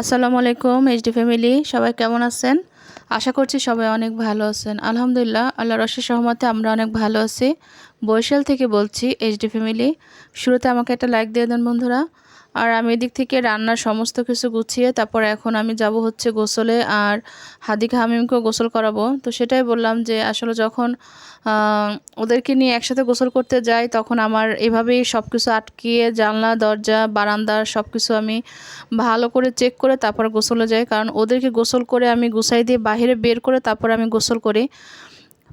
আসসালামু আলাইকুম H D family সবাই কেমন আছেন? আশা করছি সবাই অনেক ভালো আছেন। আলহামদুলিল্লাহ আল্লাহ রশের সহমতে আমরা অনেক ভালো আছি। বৈশাল থেকে বলছি এইচ ডি ফ্যামিলি শুরুতে আমাকে একটা লাইক দিয়ে দেন বন্ধুরা। আর আমি এদিক থেকে রান্নার সমস্ত কিছু গুছিয়ে তারপর এখন আমি যাব হচ্ছে গোসলে আর হাদিকা হামিমকেও গোসল করাবো। তো সেটাই বললাম যে আসলে যখন ওদেরকে নিয়ে একসাথে গোসল করতে যাই তখন আমার এভাবেই সব কিছু আটকিয়ে জানলা, দরজা বারান্দার সব কিছু আমি ভালো করে চেক করে তারপর গোসলে যাই। কারণ ওদেরকে গোসল করে আমি গুছাই দিয়ে বাইরে বের করে তারপর আমি গোসল করি।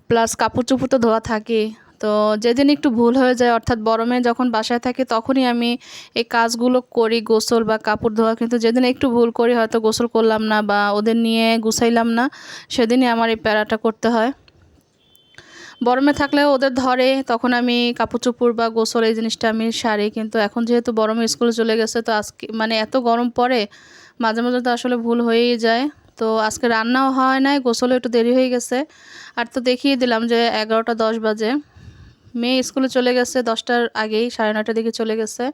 প্লাস কাপড় চোপড় তো ধোয়া থাকে। তো যেদিন একটু ভুল হয়ে যায়, অর্থাৎ গরমে যখন বাসায় থাকি, তখনই আমি এই কাজগুলো করি, গোসল বা কাপড় ধোয়া। কিন্তু যেদিন একটু ভুল করি, হয়তো গোসল করলাম না বা ওদের নিয়ে গুছাইলাম না, সেদিনই আমার এই প্যারাটা করতে হয়। গরমে থাকলে ওদের ধরে, তখন আমি কাপড় চোপড় বা গোসল এই জিনিসটা আমি সারি। কিন্তু এখন যেহেতু গরমে স্কুলে চলে গেছে, তো আজকে মানে এত গরম পড়ে, মাঝে মাঝে তো আসলে ভুল হয়েই যায়। তো আজকে রান্নাও হয় নাই, গোসলও একটু দেরি হয়ে গেছে। আর তো দেখিয়ে দিলাম যে এগারোটা দশ বাজে। মেয়ে স্কুলে চলে গেছে, দশটার আগেই, সাড়ে নয়টার দিকে চলে গেছে।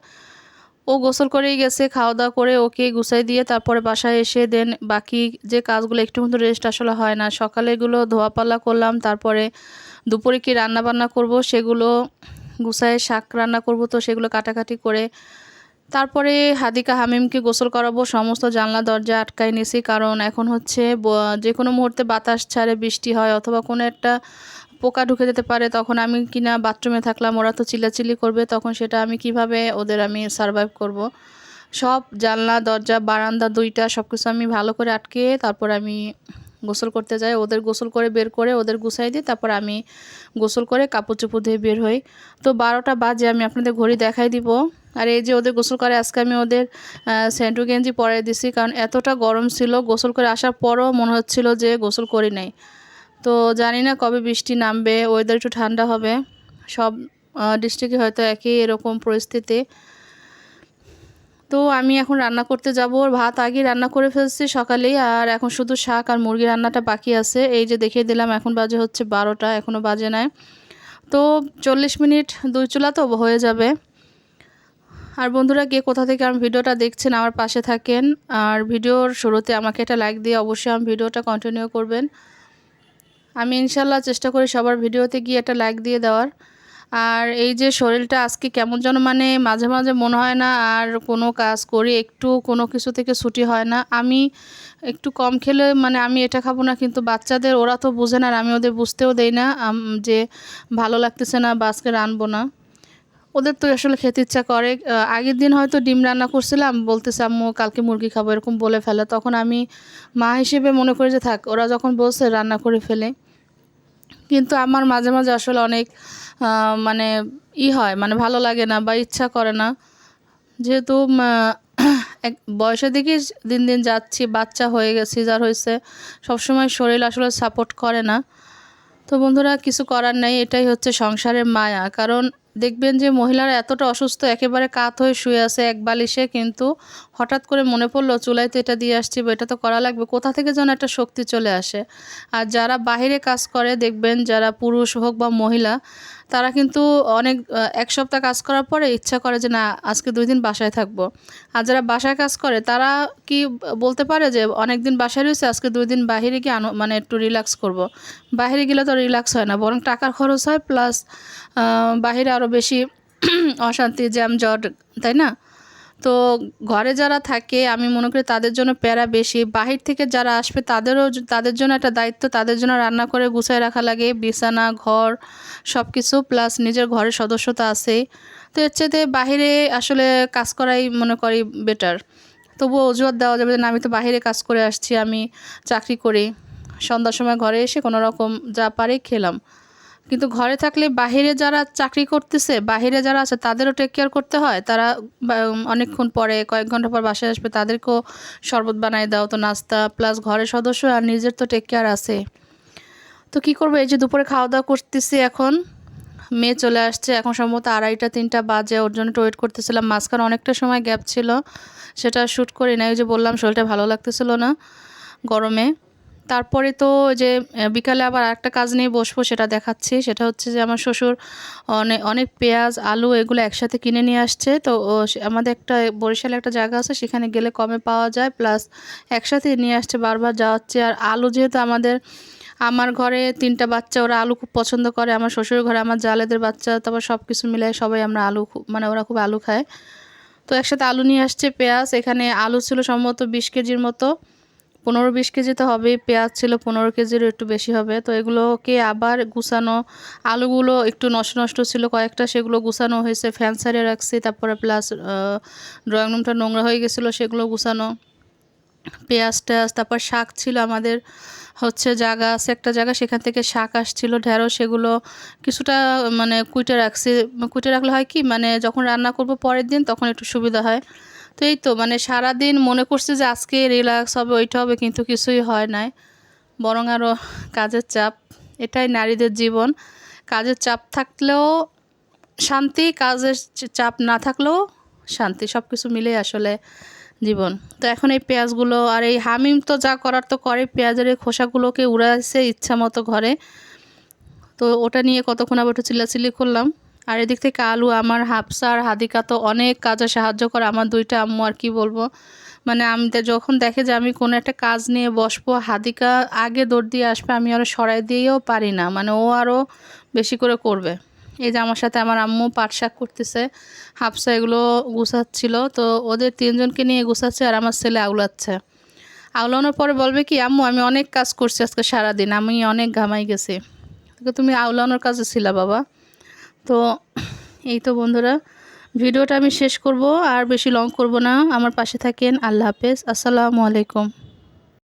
ও গোসল করেই গেছে খাওয়া দাওয়া করে ওকে গুছাই দিয়ে তারপরে বাসায় এসে দেন বাকি যে কাজগুলো একটু মতো রেস্ট আসলে হয় না। সকালে এগুলো ধোয়াপাল্লা করলাম, তারপরে দুপুরে কি রান্না বান্না করব সেগুলো গুছায় শাক রান্না করব তো সেগুলো কাটাকাটি করে তারপরে হাদিকা হামিমকে গোসল করাবো, সমস্ত জানলা, দরজা আটকাই নিছি। কারণ এখন হচ্ছে যে কোনো মুহূর্তে বাতাস ছাড়ে, বৃষ্টি হয় অথবা কোনো একটা পোকা ঢুকে যেতে পারে তখন আমি কিনা বাথরুমে থাকলাম ওরা তো চিল্লাচিল্লি করবে তখন সেটা আমি কীভাবে ওদের আমি সারভাইভ করব। সব জানলা দরজা বারান্দা দুইটা সব কিছু আমি ভালো করে আটকে তারপর আমি গোসল করতে যাই। ওদের গোসল করে বের করে ওদের গুছাই দিই তারপর আমি গোসল করে কাপড় চোপড় ধুয়ে বের হই। তো বারোটা বাজে আমি আপনাদের ঘড়ি দেখাই দিব। আর এই যে ওদের গোসল করে আজকে আমি ওদের আহ, স্যান্টু গেঞ্জি পরে দিছি কারণ এতটা গরম ছিল গোসল করে আসার পরও মনে হচ্ছিল যে গোসল করি নাই। তো জানি না কবে বৃষ্টি নামবে ওয়েদার একটু ঠান্ডা হবে। সব ডিস্ট্রিক্টে হয়তো একই এরকম পরিস্থিতি। তো আমি এখন রান্না করতে যাব ভাত আগে রান্না করে ফেলছি সকালেই, আর এখন শুধু শাক আর মুরগি রান্নাটা বাকি আছে। এই যে দেখিয়ে দিলাম, এখন বাজে হচ্ছে বারোটা এখনও বাজে নাই। তো চল্লিশ মিনিট দুই চুলা তো হয়ে যাবে। আর বন্ধুরা, কে কোথা থেকে আমার ভিডিওটা দেখছেন, আমার পাশে থাকেন। আর ভিডিওর শুরুতে আমাকে একটা লাইক দিয়ে অবশ্যই আমার ভিডিওটা কন্টিনিউ করবেন। আমি ইনশাল্লাহ চেষ্টা করি সবার ভিডিওতে গিয়ে একটা লাইক দিয়ে দেওয়ার। আর এই যে শরীরটা আজকে কেমন যেন মানে মাঝে মাঝে মনে হয় না আর কোনো কাজ করি, একটু কোনো কিছু থেকে ছুটি হয় না। আমি একটু কম খেলে মানে আমি এটা খাব না, কিন্তু বাচ্চাদের ওরা তো বোঝে না আর আমি ওদের বুঝতেও দেই না যে ভালো লাগতেছে না বা আজকে রানবো না। ওদের তো আসলে খেতে ইচ্ছা করে। আগের দিন হয়তো ডিম রান্না করছিলাম, বলতেছে, আম্মু, কালকে মুরগি খাব, এরকম বলে ফেলে। তখন আমি মা হিসেবে মনে করি যে, থাক, ওরা যখন বলছে রান্না করে ফেলে। কিন্তু আমার মাঝে মাঝে আসলে অনেক মানে ই হয় মানে ভালো লাগে না বা ইচ্ছা করে না। যেহেতু এক বয়সের দিকে দিন দিন যাচ্ছি, বাচ্চা হয়ে গেছি যার হয়েছে, সবসময় শরীর আসলে সাপোর্ট করে না। তো বন্ধুরা, কিছু করার নেই, এটাই হচ্ছে সংসারের মায়া। কারণ দেখবেন যে মহিলারা এতটা অসুস্থ, একেবারে কাত হয়ে শুয়ে আছে এক বালিশে, কিন্তু হঠাৎ করে মনে পড়ল, চুলায় তো এটা দিয়ে আসছি বা এটা তো করা লাগবে, কোথা থেকে যেন একটা শক্তি চলে আসে। আর যারা বাহিরে কাজ করে, দেখবেন যারা পুরুষ হোক বা মহিলা তারা কিন্তু অনেক এক সপ্তাহ কাজ করার পরে ইচ্ছা করে যে না, আজকে দুই দিন বাসায় থাকব আর যারা বাসায় কাজ করে, তারা কি বলতে পারে যে অনেক দিন বাসায় রয়েছে, আজকে দুই দিন বাহিরে গিয়ে আনো মানে একটু রিল্যাক্স করব। বাহিরে গেলে তো রিল্যাক্স হয় না, বরং টাকার খরচ হয় প্লাস বাহিরে আরও বেশি অশান্তি জ্যাম জট তাই না তো ঘরে যারা থাকে, আমি মনে করি তাদের জন্য প্যারা বেশি। বাহির থেকে যারা আসবে, তাদেরও তাদের জন্য একটা দায়িত্ব, তাদের জন্য রান্না করে গুছাই রাখা লাগে। বিছানা, ঘর সব কিছু প্লাস নিজের ঘরের সদস্য তো আছেই তো এর চেয়ে বাহিরে আসলে কাজ করাই মনে করি বেটার তবুও অজুহাত দেওয়া যাবে না, আমি তো বাইরে কাজ করে আসছি, আমি চাকরি করি। সন্ধ্যার সময় ঘরে এসে কোনো রকম যা পারি খেলাম। কিন্তু ঘরে থাকলে বাহিরে যারা চাকরি করতেছে, বাহিরে যারা আছে তাদেরও টেক কেয়ার করতে হয়। তারা অনেকক্ষণ পরে, কয়েক ঘণ্টা পর বাসায় আসবে, তাদেরকেও শরবত বানায় দাও, তো নাস্তা প্লাস ঘরের সদস্য আর নিজের তো টেক কেয়ার আছে। তো কী করব? এই যে দুপুরে খাওয়া দাওয়া করতেছি এখন। মেয়ে চলে আসছে, এখন সম্ভবত আড়াইটা, তিনটা বাজে, ওর জন্য ওয়েট করতেছিলাম। মাঝখানে অনেকটা সময় গ্যাপ ছিল, সেটা শ্যুট করি না ওই যে বললাম শরীরটা ভালো লাগতেছিল না, গরমে। তারপরে তো যে বিকালে আবার একটা কাজ নিয়ে বসবো সেটা দেখাচ্ছি। সেটা হচ্ছে যে আমার শ্বশুর অনেক অনেক পেঁয়াজ, আলু এগুলো একসাথে কিনে নিয়ে আসছে। তো আমাদের একটা বরিশালে একটা জায়গা আছে, সেখানে গেলে কমে পাওয়া যায়। প্লাস একসাথে নিয়ে আসছে, বারবার যাওয়াচ্ছে আর আলু যেহেতু আমাদের, আমার ঘরে তিনটা বাচ্চা, ওরা আলু খুব পছন্দ করে। আমার শ্বশুর ঘরে আমার জালেদের বাচ্চা, তারপর সব কিছু মিলে সবাই আমরা আলু মানে ওরা খুব আলু খায়। তো একসাথে আলু নিয়ে আসছে, পেঁয়াজ। এখানে আলু ছিল সম্ভবত বিশ কেজির মতো। পনেরো বিশ কেজি তো হবে পেঁয়াজ ছিল পনেরো কেজিরও একটু বেশি হবে। তো এগুলোকে আবার গুছানো, আলুগুলো একটু নষ্ট নষ্ট ছিল কয়েকটা, সেগুলো গুছানো হয়েছে, ফ্যান সারিয়ে রাখছি, তারপরে প্লাস ড্রয়িং রুমটা নোংরা হয়ে গেছিল, সেগুলো গুছানো। পেঁয়াজ টেয়াজ, তারপর শাক ছিল আমাদের, হচ্ছে জায়গা আছে, একটা জায়গা, সেখান থেকে শাক আসছিল, ঢেঁড়স, সেগুলো কিছুটা মানে কুইটে রাখছি। কুইটে রাখলে হয় কি মানে যখন রান্না করব পরের দিন, তখন একটু সুবিধা হয়। তো এই তো মানে সারা দিন মনে করছে যে আজকে রিল্যাক্স হবে, ওইটা হবে, কিন্তু কিছুই হয় নাই। বরং আরও কাজের চাপ, এটাই নারীদের জীবন। কাজের চাপ থাকলেও শান্তি, কাজের চাপ না থাকলেও শান্তি সব কিছু মিলে আসলে জীবন। তো এখন এই পেঁয়াজগুলো আর এই হামিম তো যা করার তো করে, পেঁয়াজের এই খোসাগুলোকে উড়াইছে ইচ্ছা মতো ঘরে। তো ওটা নিয়ে কতক্ষণ আবার একটু চিল্লাচিল্লি করলাম। আর এদিক থেকে আলু, আমার হাফসা আর হাদিকা তো অনেক কাজে সাহায্য করে। আমার দুইটা আম্মু আর কি বলব? মানে আমি যখন দেখে যে আমি কোনো একটা কাজ নিয়ে বসবো, হাদিকা আগে দৌড় দিয়ে আসবে, আমি আরও সরাই দিয়েও পারি না। মানে ও আরও বেশি করে করবে। এই যে আমার সাথে আমার আম্মু পাট শাক করতেছে, হাফসা এগুলো গুছাচ্ছিল। তো ওদের তিনজনকে নিয়ে গুছাচ্ছে আর আমার ছেলে আগুলাচ্ছে আউলানোর পরে বলবে কি, আম্মু, আমি অনেক কাজ করছি আজকে সারাদিন, আমি অনেক ঘামাই গেছি। তুমি আউলানোর কাজে ছিলা বাবা? তো এই তো বন্ধুরা, ভিডিওটা আমি শেষ করব আর বেশি লং করব না। আমার পাশে থাকেন, আল্লাহ হাফেজ। আসসালামু আলাইকুম।